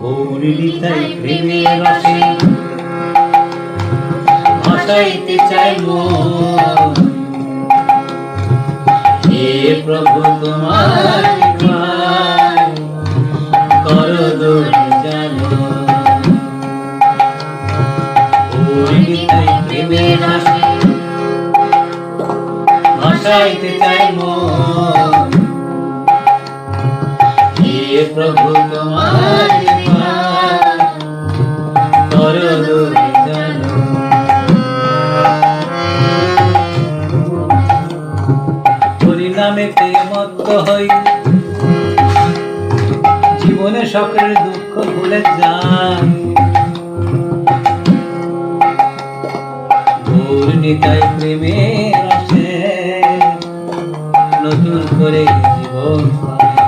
গৌরীলিতাই প্রেমের রসে ভাসাইতে চাই মন হে প্রভু তোমার করো রসে ভাসাইতে চাই মন প্রভু তোমার পরিণামেতে মত্ত হই জীবনে সকলের দুঃখ ভুলে যান পূর্ণিতায় প্রেমের রসে নতুন করে জীবন পাই।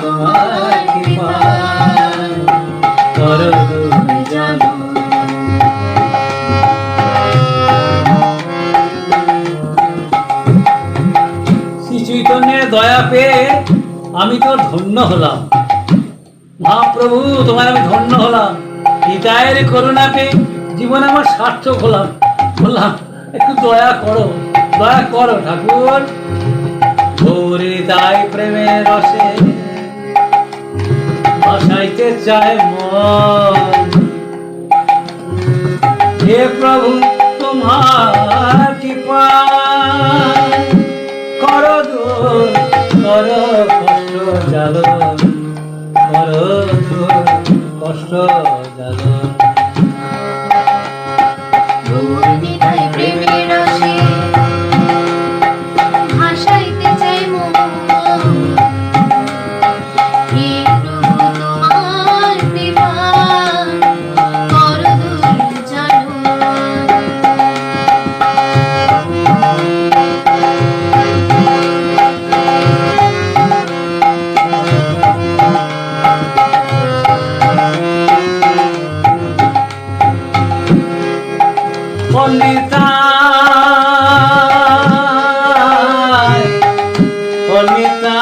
দয়া পেয়ে আমি তো ধন্য হলাম। মহাপ্রভু তোমার আমি ধন্য হলাম। হৃদয়ের করুণা পেয়ে জীবনে আমার সার্থক হলাম। বললাম, একটু দয়া করো দয়া করো ঠাকুর। ভোরে তাই প্রেমের রসে ভাসাইতে চায় মন। হে প্রভু, তোমার কৃপা যাব মরণ কষ্ট কলিতা কলিতা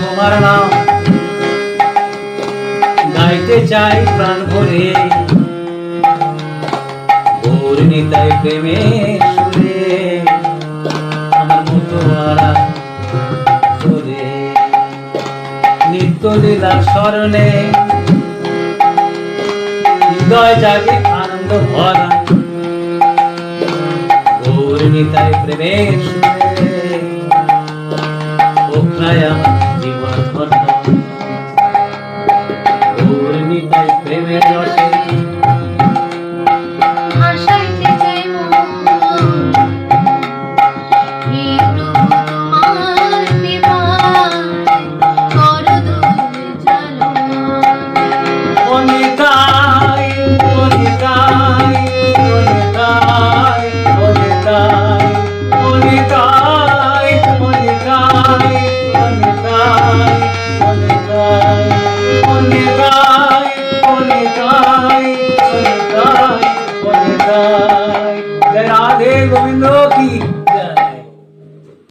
তোমার নাম। গাইতে চাই প্রাণ ভরে। ভোর নিতাই প্রেমের লীলার স্মরণে হৃদয় জাগে আনন্দ ভরা। গৌরী প্রেমের